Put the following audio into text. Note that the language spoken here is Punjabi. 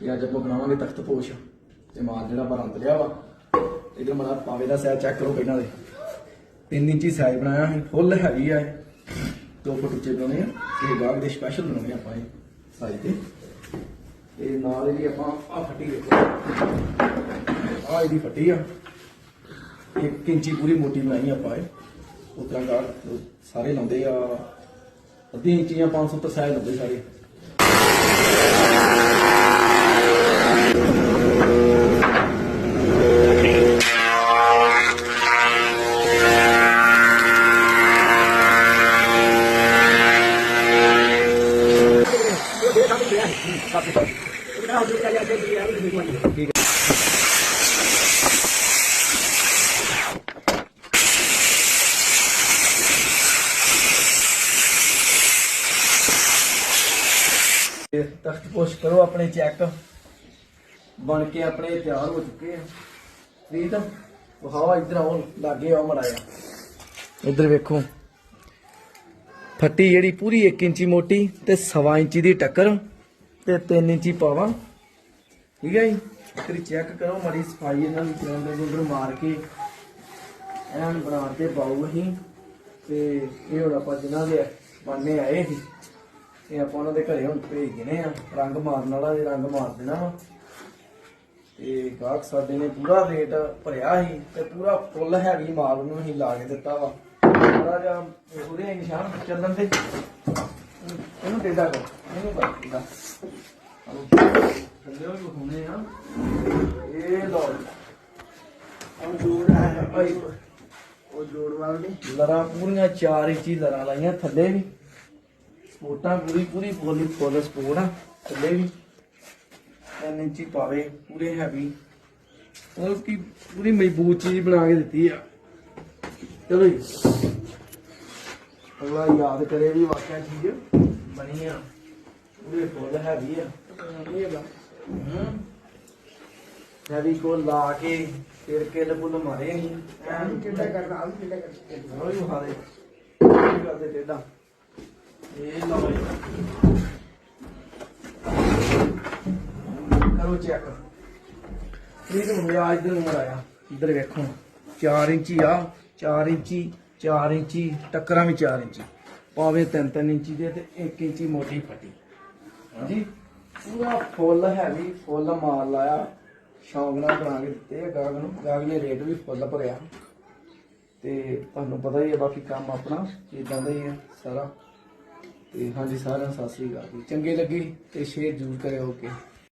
ਤੇ ਅੱਜ ਆਪਾਂ ਬਣਾਵਾਂਗੇ ਤਖਤ ਪੋਸ਼। ਤੇ ਮਾਲ ਜਿਹੜਾ ਆਪਾਂ ਰੰਗ ਲਿਆ ਵਾ, ਇਧਰ ਮੜਾ ਪਾਵੇ ਦਾ ਸਾਈਜ਼ ਚੈੱਕ ਕਰੋ ਪਹਿਲਾਂ ਦੇ। 3 ਇੰਚੀ ਸਾਈਜ਼ ਬਣਾਇਆ ਹੈ ਫੁੱਲ ਹੈਵੀ ਆ 2 ਫੁੱਟ ਉੱਚੇ ਬਣਾਉਣੇ ਆ, ਤੇ ਗਾਗ ਦੇ ਸਪੈਸ਼ਲ ਬਣਾਉਣੇ ਆਪਾਂ ਇਹ ਸਾਈਜ਼ ਤੇ ਤੇ ਨਾਲ ਇਹਦੀ ਆਪਾਂ ਆ ਫੱਟੀ ਦੇਖੋ। ਆ ਇਹਦੀ ਫੱਟੀ ਆ। ਇੱਕ ਇੰਚੀ ਪੂਰੀ ਮੋਟੀ ਬਣਾਈ ਆਪਾਂ ਇਹ। ਉਤਰਾ ਗਾਗ ਸਾਰੇ ਲਾਉਂਦੇ ਆ। ਅੱਧੀ ਇੰਚੀ ਜਾਂ 500 ਤੋਂ ਸਾਈਜ਼ ਲਾਉਂਦੇ ਸਾਰੇ। ਤਖਤ ਪੋਸ਼ ਕਰੋ ਆਪਣੇ ਚੈੱਕ। ਬਣ ਕੇ ਆਪਣੇ ਤਿਆਰ ਹੋ ਚੁੱਕੇ ਆ। ਪ੍ਰੀਤ, ਵਹਾਵਾ ਇਧਰ ਆਓ ਲਾਗੇ ਆਓ ਮੜਾਇਆ ਇਧਰ ਵੇਖੋ। ਫੱਟੀ ਜਿਹੜੀ ਪੂਰੀ 1 ਇੰਚੀ ਮੋਟੀ ਤੇ ਸਵਾ ਇੰਚੀ ਦੀ ਟੱਕਰ। ਤੇ 3 ਇੰਚੀ ਪਾਵਾਂ ਠੀਕ ਹੈ ਜੀ? ਫਿਰ ਚੈੱਕ ਕਰੋ, ਮੜੀ ਸਫ਼ਾਈ ਇਹਨਾਂ ਦੀ ਕਿਵੇਂ ਦੇ ਮਾਰ ਕੇ ਐਨ ਬਣਾ ਕੇ ਪਾਉ ਅਸੀਂ। ਤੇ ਇਹ ਹੁਣ ਆਪਾਂ ਜਿਨ੍ਹਾਂ ਦੇ ਬਣਨੇ ਆਏ ਸੀ, ਇਹ ਆਪਾਂ ਉਹਨਾਂ ਦੇ ਘਰੇ ਹੁਣ ਭੇਜ ਦੇਣੇ ਆ। ਰੰਗ ਮਾਰਨ ਵਾਲਾ ਇਹ ਰੰਗ ਮਾਰ ਦੇਣਾ ਵਾ। ਤੇ ਗਾਹਕ ਸਾਡੇ ਨੇ ਪੂਰਾ ਰੇਟ ਭਰਿਆ ਸੀ ਤੇ ਪੂਰਾ ਫੁੱਲ ਹੈਵੀ ਮਾਲ ਨੂੰ ਅਸੀਂ ਲਾ ਕੇ ਦਿੱਤਾ ਵਾ। ਥੋੜਾ ਜਿਹਾ ਉਹਦੇ ਨਿਸ਼ਾਨ ਚੱਲਣ ਤੇ ਇਹਨੂੰ ਦੇ ਕਰੋ। ਇਹਨੂੰ ਕਰ ਦਾ ਥੱਲੇ ਉਹ ਹੁਣੇ ਆ ਇਹ ਲੋ ਉਹ ਜੋੜ ਹੈ ਭਾਈ ਉਹ ਜੋੜ ਵਾਲੇ ਲਰਾਂ ਪੂਰੀਆਂ 4 ਇੰਚੀ ਲਰਾਂ ਲਾਈਆਂ ਥੱਲੇ ਵੀ ਸਪੋਰਟਾਂ ਪੂਰੀ ਪੂਰੀ ਫੁੱਲ ਫੁੱਲ ਸਪੋਰਟ ਆ ਥੱਲੇ ਵੀ 3 ਇੰਚੀ ਪਾਵੇ ਪੂਰੇ ਹੈਵੀ ਮਤਲਬ ਕਿ ਪੂਰੀ ਮਜ਼ਬੂਤ ਚੀਜ਼ ਬਣਾ ਕੇ ਦਿੱਤੀ ਆ ਚਲੋ ਜੀ ਅਗਲਾ ਯਾਦ ਕਰੇ ਵੀ ਵਾਕਿਆ ਚੀਜ਼ ਬਣੀ ਆ ਪੂਰੇ ਫੁੱਲ ਹੈਵੀ ਆ। ਇਹ ਬਾ ਹੈਵੀ ਕੋ ਲਾ ਕੇ ਫਿਰ ਕਿੱਲ ਮਾਰੇ ਦੇ। ਕਰਦੇ ਟੇਡਾ ਇਹ ਲਓ ਕਰੋ ਚੈੱਕ ਇਹ ਤਾਂ ਹੋਇਆ ਇਧਰ ਨੂੰ ਆਇਆ। ਇਧਰ ਵੇਖੋ। 4 ਇੰਚੀ ਆ 4 ਇੰਚੀ 4 ਇੰਚੀ ਟੱਕਰਾਂ ਵੀ 4 ਇੰਚੀ। ਪਾਵੇ 3-3 ਇੰਚੀ ਦੇ ਤੇ 1 ਇੰਚੀ ਮੋਟੀ ਫੱਟੀ। ਹਾਂਜੀ। ਪੂਰਾ ਫੁੱਲ ਹੈਵੀ ਫੁੱਲ ਮਾਲ ਲਾਇਆ। ਸ਼ੌਂਕ ਨਾਲ ਬਣਾ ਕੇ ਦਿੱਤੇ ਆ ਗਾਗ ਨੂੰ। ਗਾਗ ਨੇ ਰੇਟ ਵੀ ਫੁੱਲ ਭਰਿਆ। ਤੇ ਤੁਹਾਨੂੰ ਪਤਾ ਹੀ ਹੈ ਬਾਕੀ ਕੰਮ ਆਪਣਾ ਇਦਾਂ ਦਾ ਹੀ ਹੈ ਸਾਰਾ। ਤੇ ਹਾਂਜੀ, ਸਾਰਿਆਂ ਨੂੰ ਸਤਿ ਸ੍ਰੀ ਅਕਾਲ ਜੀ। ਚੰਗੇ ਲੱਗੀ ਤੇ ਸ਼ੇਅਰ ਜ਼ਰੂਰ ਕਰਿਓ ਓਕੇ।